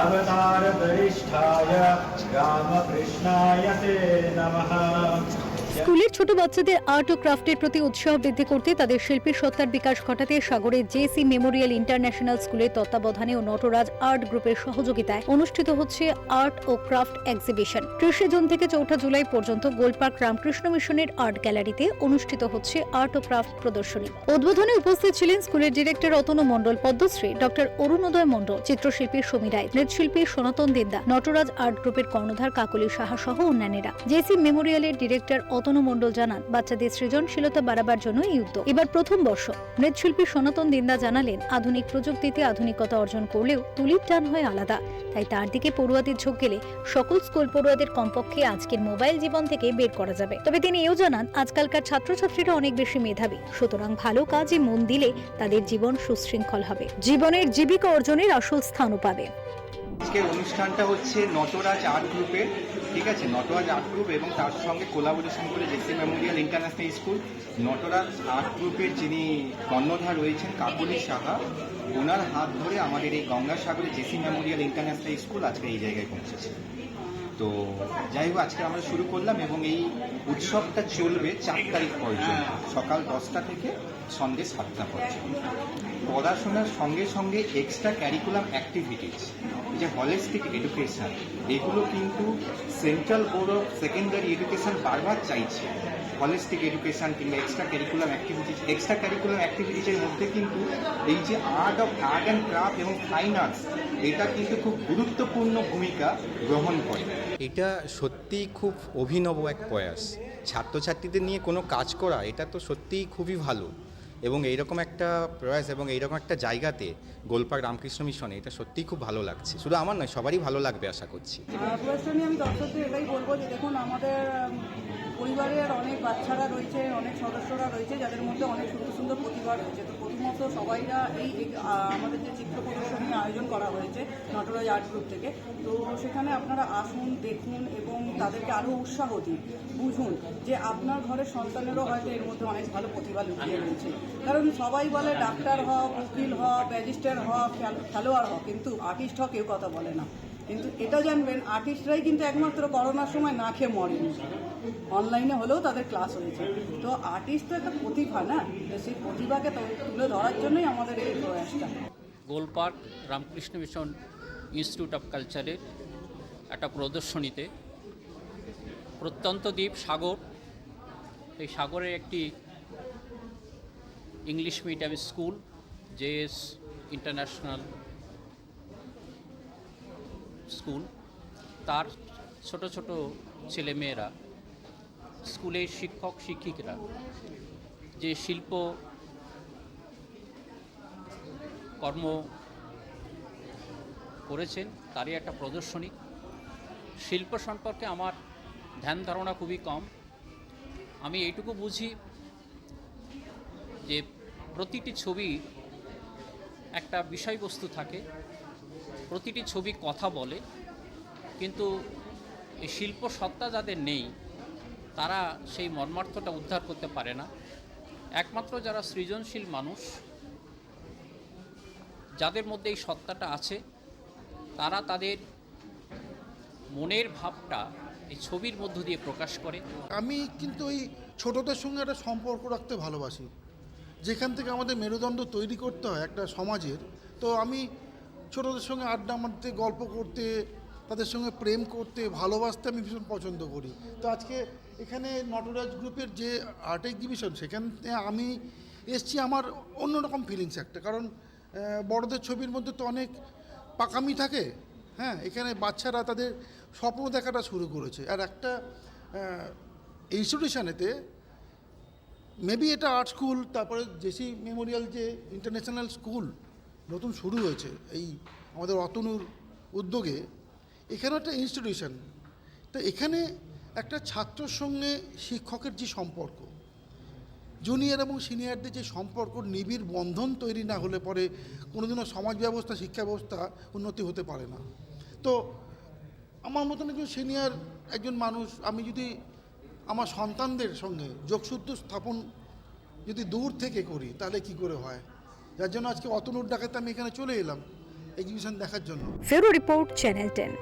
अवतारवरिष्ठाय रामकृष्णाय ते नमः। স্কুলের ছোট বাচ্চাদের আর্ট ও ক্রাফটের প্রতি উৎসাহ বৃদ্ধি করতে তাদের শিল্পী সত্তার বিকাশ ঘটাতে সাগরের জেসি মেমোরিয়াল ইন্টারন্যাশনাল স্কুলের তত্ত্বাবধানে ও নটরাজ আর্ট গ্রুপের সহযোগিতায় অনুষ্ঠিত হচ্ছে আর্ট ও ক্রাফট এক্সিবিশন ত্রিশে জুন থেকে চৌঠা জুলাই পর্যন্ত গোলপার্ক রামকৃষ্ণ মিশনের আর্ট গ্যালারিতে অনুষ্ঠিত হচ্ছে আর্ট ও ক্রাফট প্রদর্শনী। উদ্বোধনে উপস্থিত ছিলেন স্কুলের ডিরেক্টর অতনু মণ্ডল পদ্মশ্রী ডক্টর অরুণোদয় মণ্ডল, চিত্রশিল্পী সমী রায় নৃত্যশিল্পী সনাতন দেবদা নটরাজ আর্ট গ্রুপের কর্ণধার কাকলি সাহা সহ অন্যান্যরা। জেসি মেমোরিয়ালের ডিরেক্টর অতনু মণ্ডল জানান, বাচ্চাদের সৃজনশীলতা বাড়াবার জন্য এই উদ্যোগ। এবার প্রথম বর্ষ। মৃৎশিল্পী সনাতন দিন্দা জানালেন, আধুনিক প্রযুক্তিতে আধুনিকতা অর্জন করলেও তুলির টান হয় আলাদা। তাই তার দিকে পড়ুয়াদের ঝোঁক গেলে সকল স্কুল পড়ুয়াদের কমপক্ষে আজকের মোবাইল জীবন থেকে বের করা যাবে। তবে তিনি এও জানান, আজকালকার ছাত্রছাত্রীরা অনেক বেশি মেধাবী। সুতরাং ভালো কাজে মন দিলে তাদের জীবন সুশৃঙ্খল হবে। জীবনের জীবিকা অর্জনের আসল স্থানও পাবে। আজকের অনুষ্ঠানটা হচ্ছে নটরাজ আর্ট গ্রুপের ঠিক আছে নটরাজ আর্ট গ্রুপ এবং তার সঙ্গে কোলাবোরেশন করে JC memorial international school. Nataraj art গ্রুপের যিনি কর্ণধার রয়েছেন কাকলি সাহা ওনার হাত ধরে আমাদের এই গঙ্গাসাগরে জেসি মেমোরিয়াল ইন্টারন্যাশনাল স্কুল আজকে এই জায়গায় পৌঁছেছে। তো যাই হোক আজকে আমরা শুরু করলাম এবং এই উৎসবটা চলবে চার তারিখ পর্যন্ত সকাল দশটা থেকে সন্ধ্যে সাতটা পর্যন্ত। পড়াশোনার সঙ্গে সঙ্গে এক্সট্রা ক্যারিকুলাম অ্যাক্টিভিটিস যে হলিস্টিক এডুকেশন এগুলো কিন্তু central board of secondary education বারবার চাইছে হলিস্টিক এডুকেশন কিংবা extra curriculum activities extra curriculum অ্যাক্টিভিটিসের মধ্যে কিন্তু এই যে art of art and craft এবং ফাইন আর্টস এটা কিন্তু খুব গুরুত্বপূর্ণ ভূমিকা গ্রহণ করে। এটা সত্যিই খুব অভিনব এক প্রয়াস। ছাত্রছাত্রীদের নিয়ে কোনো কাজ করা, এটা তো সত্যিই খুবই ভালো। এবং এইরকম একটা প্রয়াস এবং এইরকম একটা জায়গাতে গোলপাক রামকৃষ্ণ মিশনে, এটা সত্যিই খুব ভালো লাগছে। শুধু আমার নয়, সবারই ভালো লাগবে, আশা করছি। আমি দর্শকদের এটাই বলব যে দেখুন, আমাদের পরিবারের অনেক বাচ্চারা রয়েছে, অনেক সদস্যরা রয়েছে, যাদের মধ্যে অনেক সুন্দর সুন্দর প্রতিভা রয়েছে। তো প্রথমত সবাইরা এই আমাদের যে চিত্র আয়োজন করা হয়েছে নটরাজ আর্ট গ্রুপ থেকে। তো সেখানে আপনারা আসুন, দেখুন এবং তাদেরকে আরও উৎসাহ দিন, বুঝুন যে আপনার ঘরের সন্তানেরও হয়তো এর মধ্যে অনেক ভালো প্রতিভা লুকিয়ে রয়েছে। কারণ সবাই বলে ডাক্তার হ উকিল হ ব্যারিস্টার হ খেলোয়াড় হ কিন্তু আর্টিস্ট হ কেউ কথা বলে না। কিন্তু এটা জানবেন, আর্টিস্টরাই কিন্তু একমাত্র করোনার সময় না খেয়ে মরেনি। অনলাইনে হলেও তাদের ক্লাস হয়েছে। তো আর্টিস্ট তো একটা প্রতিভা না? সেই প্রতিভাকে তুলে ধরার জন্যই আমাদের এই প্রয়াসটা। Golpark Ramakrishna mission institute of কালচারের একটা প্রদর্শনীতে প্রত্যন্ত দ্বীপ সাগর। এই সাগরের একটি English medium school JS international school তার ছোট ছোট ছেলেমেয়েরা, স্কুলের শিক্ষক, শিক্ষিকরা যে শিল্প কর্ম করেছেন, তারই একটা প্রদর্শনী। শিল্প সম্পর্কে আমার ধ্যান ধারণা খুবই কম। আমি এইটুকু বুঝি যে প্রতিটি ছবি একটা বিষয়বস্তু থাকে, প্রতিটি ছবি কথা বলে, কিন্তু এই শিল্প সত্তা যাদের নেই, তারা সেই মর্মার্থটা উদ্ধার করতে পারে না। একমাত্র যারা সৃজনশীল মানুষ যাদের মধ্যে এই সত্তাটা আছে, তারা তাদের মনের ভাবটা এই ছবির মধ্য দিয়ে প্রকাশ করে। আমি কিন্তু ওই ছোটদের সঙ্গে একটা সম্পর্ক রাখতে ভালোবাসি। যেখান থেকে আমাদের মেরুদণ্ড তৈরি করতে হয় একটা সমাজের, তো আমি ছোটদের সঙ্গে আড্ডা মারতে, গল্প করতে, তাদের সঙ্গে প্রেম করতে, ভালোবাসতে আমি ভীষণ পছন্দ করি। তো আজকে এখানে নটরাজ গ্রুপের যে আর্ট এক্সিবিশন সেখানে আমি এসছি আমার অন্যরকম ফিলিংস একটা। কারণ বড়দের ছবির মধ্যে তো অনেক পাকামি থাকে। হ্যাঁ এখানে বাচ্চারা তাদের স্বপ্ন দেখাটা শুরু করেছে। আর একটা ইনস্টিটিউশনেতে মেবি এটা আর্ট স্কুল তারপরে জেসি মেমোরিয়াল যে ইন্টারন্যাশনাল স্কুল নতুন শুরু হয়েছে, এই আমাদের অতনুর উদ্যোগে এখানে একটা ইনস্টিটিউশন তো এখানে একটা ছাত্রর সঙ্গে শিক্ষকের যে সম্পর্ক জুনিয়র এবং সিনিয়রদের যে সম্পর্ক, নিবিড় বন্ধন তৈরি না হলে পরে কোনোদিনও সমাজ ব্যবস্থা, শিক্ষা ব্যবস্থা উন্নতি হতে পারে না। তো আমার মতন একজন সিনিয়র একজন মানুষ, আমি যদি আমার সন্তানদের সঙ্গে যোগসূত্র স্থাপন যদি দূর থেকে করি, তাহলে কি করে হয়? যার জন্য আজকে অতনুর ডাকাতে আমি এখানে চলে এলাম এক্সিবিশন দেখার জন্য। ফেরো রিপোর্ট চ্যানেল টেন